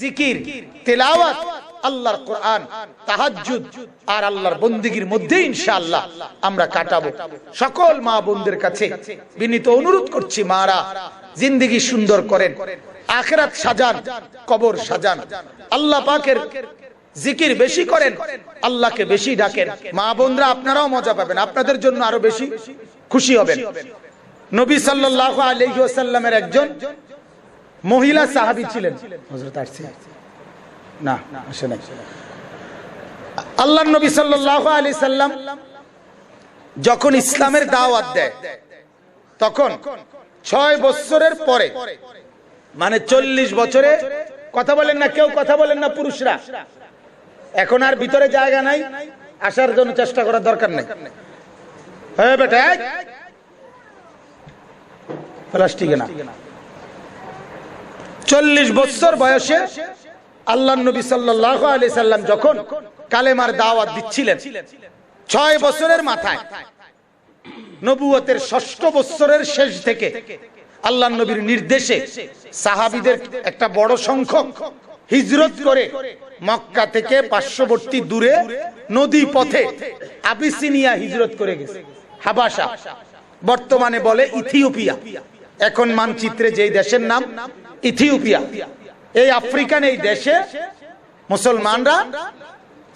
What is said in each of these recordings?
জিকির, তেলাওয়াত, আল্লাহর কোরআন, তাহাজ্জুদ আর আল্লাহর বন্দিগির মধ্যে ইনশাআল্লাহ আমরা কাটাবো। সকল মা বোনদের কাছে বিনীত অনুরোধ করছি মারা জিন্দিগি সুন্দর করেন, আখেরাত সাজান, কবর সাজান। আল্লাহ পাকের জিকির বেশি করেন, আল্লাহকে বেশি ডাকেন। মা বোনরা, আপনারাও মজা পাবেন, আপনাদের জন্য আরও বেশি খুশি হবেন। নবী সাল্লাল্লাহু আলাইহি একজন মহিলা সাহাবী ছিলেন। হযরত আসছে। না আসে নাই। আল্লাহ নবী সাল্লাল্লাহু আলাইহি সাল্লাম যখন ইসলামের দাওয়াত দেয় তখন ছয় বছরের পরে মানে চল্লিশ বছরে কথা বলেন না কেউ কথা বলেন না পুরুষরা। এখন আর ভিতরে জায়গা নাই আসার জন্য চেষ্টা করার দরকার নেই। হ্যাঁ বেটা প্লাস্টিকে না। চল্লিশ বছর বয়সে আল্লাহ নবী সাল্লাহ আলি সাল্লাম যখন কালেমার দাওয়াত দিচ্ছিলেন, ছয় বছরের মাথায়, নবুয়তের ষষ্ঠ বছরের শেষ থেকে আল্লাহ নবীর নির্দেশে সাহাবিদের একটা বড় সংখ্যক হিজরত করে মক্কা থেকে পার্শ্ববর্তী দূরে নদী পথে আবিসিনিয়া হিজরত করে গেছে। হাবাসা বর্তমানে বলে ইথিওপিয়া। এখন মানচিত্রে যেই দেশের নাম, ইথিওপিয়া। এই আফ্রিকান এই দেশে মুসলমানরা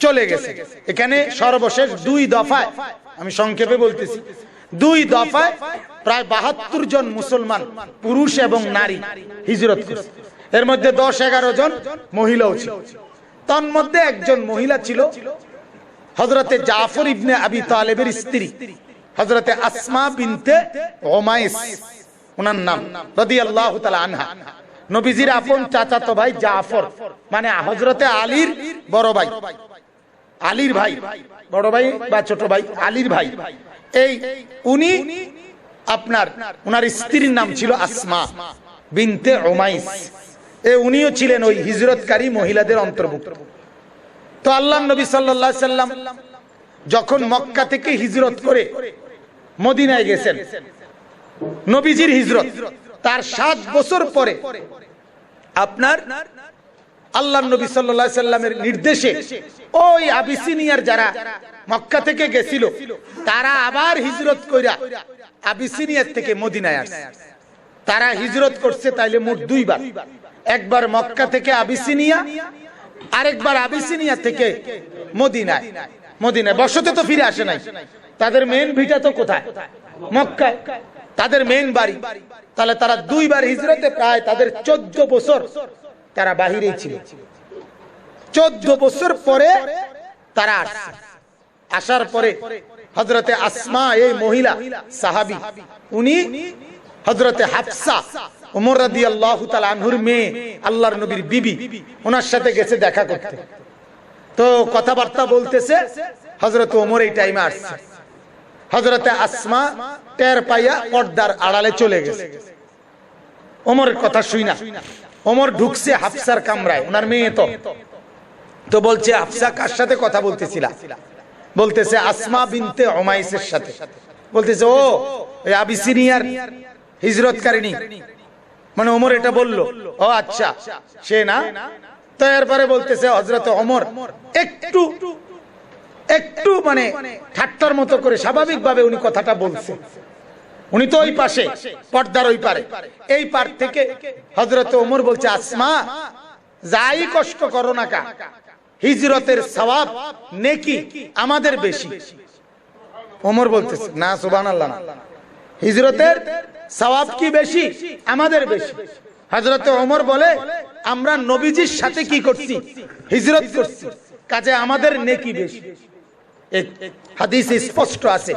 চলে গেছে। এখানে সর্বশেষ দুই দফায়, আমি সংক্ষেপে বলতেছি, দুই দফায় প্রায় বাহাত্তর জন মুসলমান, পুরুষ এবং নারী হিজরত এর মধ্যে দশ, এগারো জন মহিলাও ছিল। তন্মধ্যে একজন মহিলা ছিল হজরতে জাফর ইবনে আবি তালেবের স্ত্রী হজরতে আসমা বিনতে ওমাইস। ওনার নাম রদি আল্লাহ আনহা। নবীজির আপন চাচাতো ভাই জাফর মানে হজরতে আলীর বড় ভাই। আলীর ভাই, বড় ভাই বা ছোট ভাই, আলীর ভাই। এই উনি আপনার ওনার স্ত্রীর নাম ছিল আসমা বিনতে ওমাইস এ উনিও ছিলেন ওই হিজরতকারী মহিলাদের অন্তর্ভুক্ত। তো আল্লাহ নবী আলাইহি সাল্লাম যখন মক্কা থেকে হিজরত করে মদিনায় গেছেন নবীজির হিজরত। তার সাত বছর পরে আপনার আল্লাহ নবী আলাইহি সাল্লামের নির্দেশে ওই আবিসিনিয়ার যারা মক্কা থেকে গেছিল, তারা আবার হিজরত কইরা আবিসিনিয়ার থেকে মদিনায় আসছে। তারা হিজরত করছে তাইলে মোট দুইবার। একবার মক্কা থেকে আবিসিনিয়া, আরেকবার আবিসিনিয়া থেকে মদিনায়। মদিনায়। বসতে তো ফিরে আসে নাই। তাদের মেন ভিটা তো কোথায়? মক্কায়। তাদের মেন বাড়ি। তাহলে তারা দুইবার হিজরতে প্রায় তাদের চোদ্দ বছর তারা বাহিরেই ছিল। চোদ্দ বছর পরে তারা আসছে। আসার পরে হজরতে আসমা, এই মহিলা, সাহাবি, উনি হজরতে হাফসা, উমর রাদি আল্লাহ আনহুর মেয়ে, আল্লাহর নবীর বিবি, ওনার সাথে গেছে দেখা করতে। তো কথাবার্তা বলতেছে হজরত ওমর এই টাইমে আসছে। হজরতে আসমা টের পাইয়া পর্দার আড়ালে চলে গেছে। ওমরের কথা শুই না। ওমর ঢুকছে হাফসার কামরায়, ওনার মেয়ে তো। তো বলছে, হাফসা কার সাথে কথা বলতেছিলা? বলতেছে, আসমা বিনতে ওমাইসের সাথে। বলতেছে, ও আবিসিনিয়ার হিজরতকারিনী মানে ওমর এটা বলল, ও আচ্ছা সে না? তো এরপরে বলতেছে হজরত ওমর, একটু একটু মানে ঠাট্টার মতো করে স্বাভাবিক ভাবে উনি কথাটা বলছে। উনি তো ওই পাশে, পর্দার ওই পারে। এই পার থেকে হজরত ওমর বলছে, আসমা, যাই কষ্ট করো না কা। হিজরতের সওয়াব নেকি আমাদের বেশি। ওমর বলতেছে, না, সুবহানাল্লাহ না। হিজরতের সওয়াব কি বেশি? আমাদের বেশি। হযরত ওমর বলে, আমরা নবীজির সাথে কি করছি? হিজরত করছি। কাজে আমাদের নেকি বেশি। হাদিসে স্পষ্ট আছে।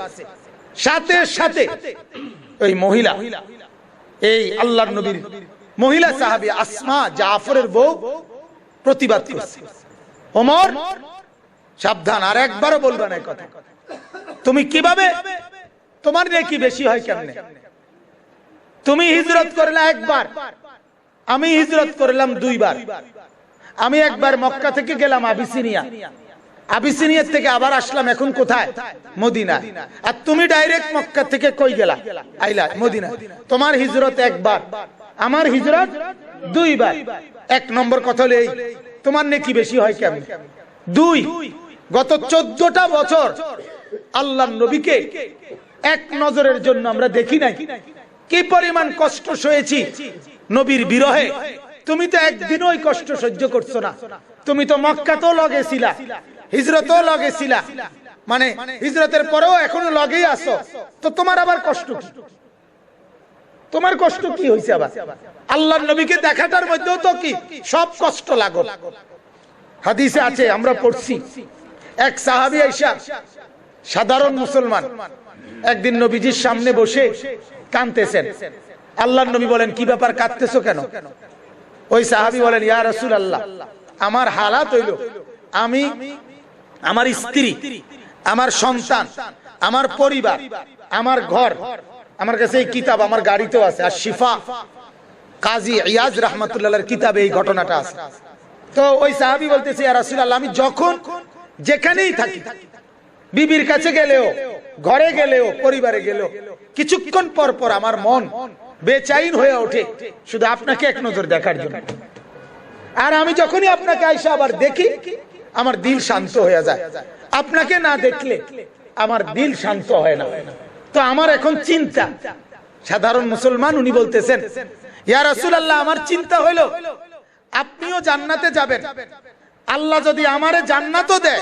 সাথে সাথে ওই মহিলা, এই আল্লাহর নবীর মহিলা সাহাবী আসমা জাফরের বউ প্রতিবাদ করছে। ওমর, সাবধান, আর একবারও বলবে না কথা। তুমি কীভাবে? তোমার নেকি বেশি হয় কেমনে? তুমি হিজরত করলে একবার, আমি হিজরত করলাম দুইবার। আমি একবার মক্কা থেকে গেলাম আবিসিনিয়া। আবিসিনিয়ার থেকে আবার আসলাম, এখন কোথায়? মদিনা আর তুমি ডাইরেক্ট মক্কা থেকে কই গেলা? আইলা মদিনা তোমার হিজরত একবার। আমার হিজরত দুইবার। এক নম্বর কথা হলো এই, তোমার নেকি বেশি হয় কেমন? দুই, গত চোদ্দটা বছর আল্লাহ নবীকে এক নজরের জন্য আমরা দেখি নাই। কি পরিমাণ কষ্ট সয়েছি নবীর বিরহে। তুমি তো একদিন ওই কষ্ট সহ্য করছ না। তুমি তো মক্কাতেও লগেছিলা হিজরতও লগেছিলা মানে হিজরতের পরেও এখনও লগেই আসো তো তোমার আবার কষ্ট তোমার কষ্ট কি হয়েছে আবার? আল্লাহ নবীকে দেখাটার মধ্যেও তো কি? সব কষ্ট লাগো হাদিসে আছে, আমরা পড়ছি। এক সাহাবি আইসা, সাধারণ মুসলমান, একদিন নবীজির সামনে বসে কানতেছেন আল্লাহ নবী বলেন, কি ব্যাপার, কাঁদতেছো কেন? ওই সাহাবি বলেন, ইয়া রসুল আল্লাহ আমার হালাত হইল। আমি আমার স্ত্রী, আমার সন্তান, আমার পরিবার, আমার ঘর, আমার কাছে এই কিতাব, আমার গাড়িতেও আছে। আর শিফা, কাজী ইয়াজ রহমতুল্লাহর কিতাবে এই ঘটনাটা আছে। তো ওই সাহাবি বলতেছে রাসূলুল্লাহ, আমি যখন যেখানেই থাকি, বিবির কাছে গেলেও, ঘরে গেলেও, পরিবারে গেলেও, কিছুক্ষণ পর পর আমার মন বেচাইন হয়ে ওঠে, শুধু আপনাকে এক নজর দেখার জন্য। আর আমি যখনই আপনাকে আইসা আবার দেখি আমার দিল শান্ত হয়ে যায়। আপনাকে না দেখলে আমার দিল শান্ত হয় না। তো আমার এখন চিন্তা। সাধারণ মুসলমান উনি বলতেছেন, ইয়া রাসূলুল্লাহ, আমার চিন্তা হইল, আপনিও জান্নাতে যাবেন। আল্লাহ যদি আমারে জান্নাতও দেয়,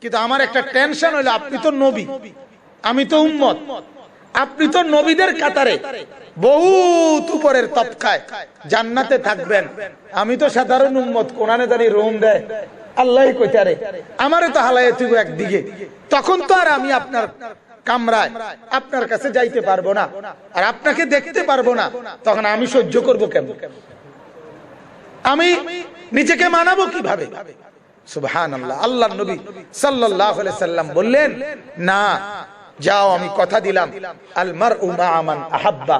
কিন্তু আমার একটা টেনশন হইল, আপনি তো নবী, আমি তো উম্মত। আপনি তো নবীদের কাতারে বহুত উপরের তপকায় জান্নাতে থাকবেন। আমি তো সাধারণ উম্মত, কোরআনে দাঁড়িয়ে রোম দেয়। আল্লাহ কইতারে আমারে তো হালাই তুই একদিকে। তখন তো আর আমি আপনার কামরায়, আপনার কাছে যাইতে পারব না। আর আপনাকে দেখতে পারব না। তখন আমি সহ্য করব কেমন? আমি নিজেকে মানাবো কীভাবে? সুবহান আল্লাহ আল্লাহ নবী আলাইহি সাল্লাম বললেন, না, যাও, আমি কথা দিলাম। আল মারউ মা মান আহাব্বা।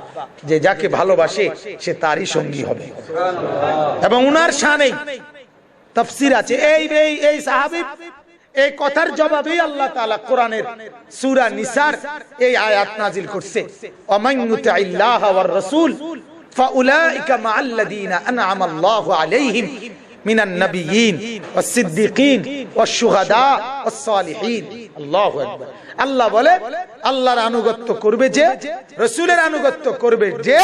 যে যাকে ভালোবাসে, সে তারই সঙ্গী হবে। এবং উনার শানেই তাফসীর আছে। এই এই এই সাহাবী, এই কথার জবাবেই আল্লাহ তাআলা কোরআনের সূরা নিসার এই আয়াত নাজিল করছে। ওমান ইউতিল্লাহ ওয়ার রাসূল, ফাউলাইকা মাআল্লাযীনা আনআমা আল্লাহু আলাইহিম মিনান নাবিয়িন ওয়াস-সিদ্দিকিন ওয়াশ-শুহাদা ওয়াস-সালিহিন আল্লাহু আকবার। আল্লাহ বলে, আল্লাহর আনুগত্য করবে যে, রাসূলের আনুগত্য করবে যে,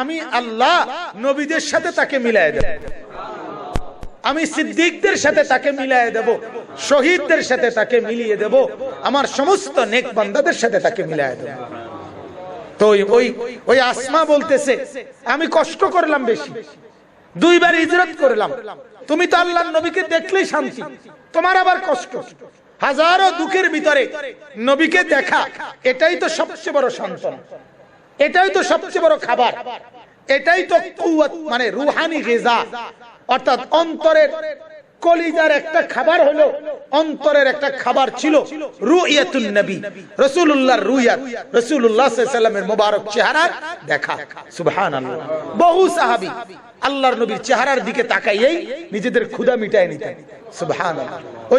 আমি আল্লাহ নবীদের সাথে তাকে মিলায় দেব। আমি সিদ্দিকদের সাথে তাকে মিলিয়ে দেব, শহীদদের সাথে তাকে মিলিয়ে দেব, আমার সমস্ত নেক বান্দাদের সাথে তাকে মিলিয়ে দেব। তো ওই ওই আসমা বলতেছে, আমি কষ্ট করলাম বেশি, দুইবার হিজরত করলাম। তুমি তো আল্লাহর নবীকে দেখলেই শান্তি, তোমার আবার কষ্ট। হাজারো দুঃখের ভিতরে নবীকে দেখা, এটাই তো সবচেয়ে বড় সান্ত্বনা এটাই তো সবচেয়ে বড় খাবার। এটাই তো মানে রুহানি গেজা। অর্থাৎ অন্তরের কলিজার একটা খাবার হলো অন্তরের একটা খাবার ছিল চেহারার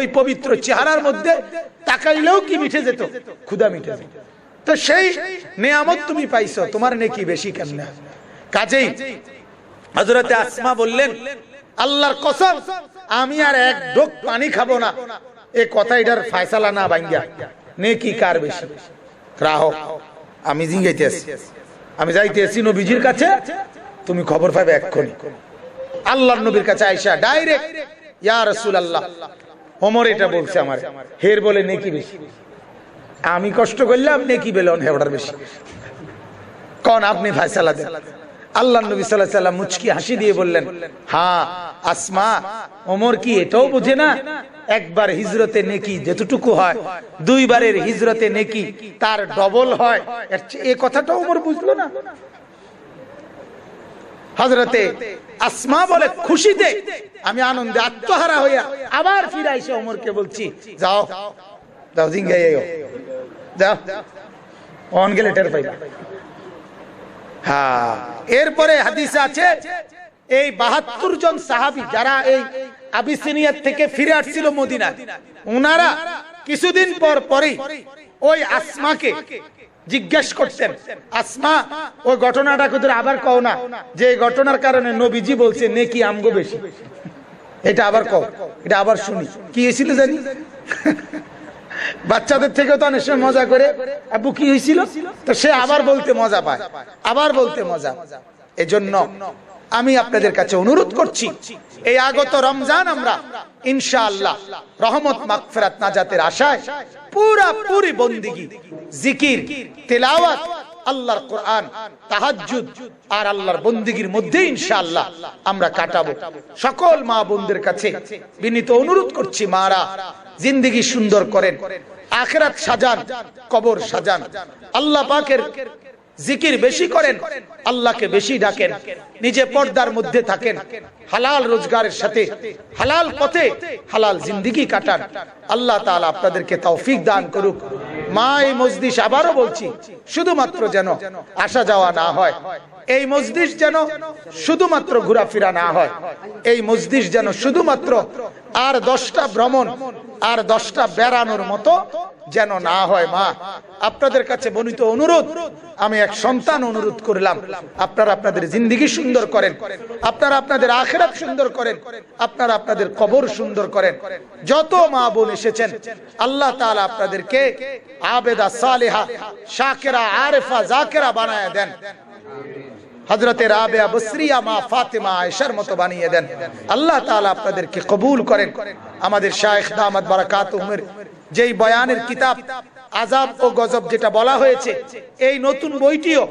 পবিত্র চেহারার মধ্যে তাকাইলেও কি মিটে যেত? ক্ষুধা মিটে যেত। তো সেই নিয়ামত তুমি পাইছো, তোমার নেকি বেশি কেমনে? কাজেই হযরতে আসমা বললেন আল্লাহর কসম, আমি আর এক ঢোক পানি খাব না। এ কথা এটার ফয়সালা না ভাঙ্গিয়া। নেকি কার বেশি? রাহো আমি জিঙ্গাইতে আমি যাইতে আছি নবীজির কাছে, তুমি খবর পাবে এক্ষুনি। আল্লাহর নবীর কাছে আইসা ডাইরেক্ট, ইয়া রাসূলুল্লাহ, ওমর এটা বলছে আমার। হের বলে নেকি বেশি। আমি কষ্ট করলাম, নেকি বেলন হেবড়ার বেশি। কোন, আপনি ফয়সালা দেন। আল্লাহ নবী আলাইহি সাল্লাম মুচকি হাসি দিয়ে বললেন হ্যাঁ আসমা, ওমর কি এটাও বুঝে না? একবার হিজরতে নেকি যেতটুকু হয়, দুইবারের হিজরতে নেকি তার ডবল হয়। এ কথাটাও ওমর বুঝলো না। হজরতে আসমা বলে, খুশিতে, আমি আনন্দে আত্মহারা হইয়া আবার ফিরে আইসে ওমরকে বলছি, যাও যাও জিঙ্গাই যাও, অন গেলে টের পাইবা। হ্যাঁ। এরপরে হাদিসে আছে, এই বাহাত্তর জন সাহাবি যারা এই আবিসিনিয়ার থেকে ফিরে আসছিল মদিনা উনারা কিছুদিন পর পরেই ওই আসমাকে জিজ্ঞেস করছেন আসমা, ওই ঘটনাটা কোথায় আবার কও না, যে এই ঘটনার কারণে নবীজি বলছে, নেকি আমগো বেশি। এটা আবার কও, এটা আবার শুনি। কি হয়েছিল জানি? বাচ্চাদের থেকে তো অনেক সময় মজা করে। আব্বু কি হয়েছিল? তো সে আবার বলতে মজা পায়। আবার বলতে মজা। এজন্য আমি আপনাদের কাছে অনুরোধ করছি, এই আগত রমজান আমরা ইনশাআল্লাহ রহমত মাগফিরাত নাজাতের আশায় পুরা পুরি বন্দিগি, জিকির, তেলাওয়াত আল্লাহর কোরআন, তাহাজ্জুদ আর আল্লাহর বন্দিগির মধ্যে ইনশাআল্লাহ আমরা কাটাবো। সকল মা বোনদের কাছে বিনীত অনুরোধ করছি মারা জিন্দিগি সুন্দর করেন, আখেরাত সাজান, কবর সাজান। আল্লাহ পাকের জিকির বেশি করেন, আল্লাহকে বেশি ডাকেন, নিজে পর্দার মধ্যে থাকেন, হালাল রোজগারের সাথে, হালাল পথে হালাল জিন্দিগি কাটান। আল্লাহ তাআলা আপনাদেরকে তৌফিক দান করুক। মা এই মজলিস আবারও বলছি শুধুমাত্র যেন আসা যাওয়া না হয়। এই মজলিস যেন শুধুমাত্র ঘোরাফেরা না হয়। এই মজলিস যেন শুধুমাত্র আর দশটা ভ্রমণ, আর দশটা বেড়ানোর মতো যেন না হয়, মা। আপনাদের কাছে বনিত অনুরোধ, আমি এক সন্তান অনুরোধ করলাম। আপনারা আপনাদের জিন্দিগি সুন্দর করেন। আপনারা আপনাদের আখেরাত সুন্দর করেন। আপনারা আপনাদের কবর সুন্দর করেন। যত মা বোন এসেছেন, আল্লাহ তাআলা আপনাদেরকে আবেদা সালেহা, শাকেরা, আরেফা, জাকেরা বানায় দেন। হজরতে রাবেয়া মা ফাতেমা আয়েশার মতো বানিয়ে দেন। আল্লাহ তাআলা আপনাদেরকে কবুল করেন। আমাদের শায়েখ দামাত বারাকাত উমের যেই বয়ানের কিতাব আজাব ও গজব যেটা বলা হয়েছে, এই নতুন বইটিও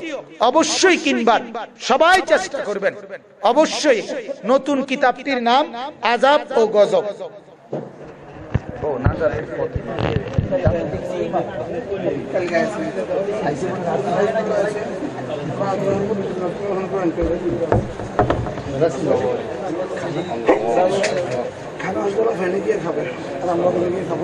অবশ্যই কিনবার। সবাই চেষ্টা করবেন। অবশ্যই নতুন কিতাবটির নাম আজাব ও গজব। খানা আসলে ফ্যানে গিয়ে খাবে আর আমরা ওখানে গিয়ে খাব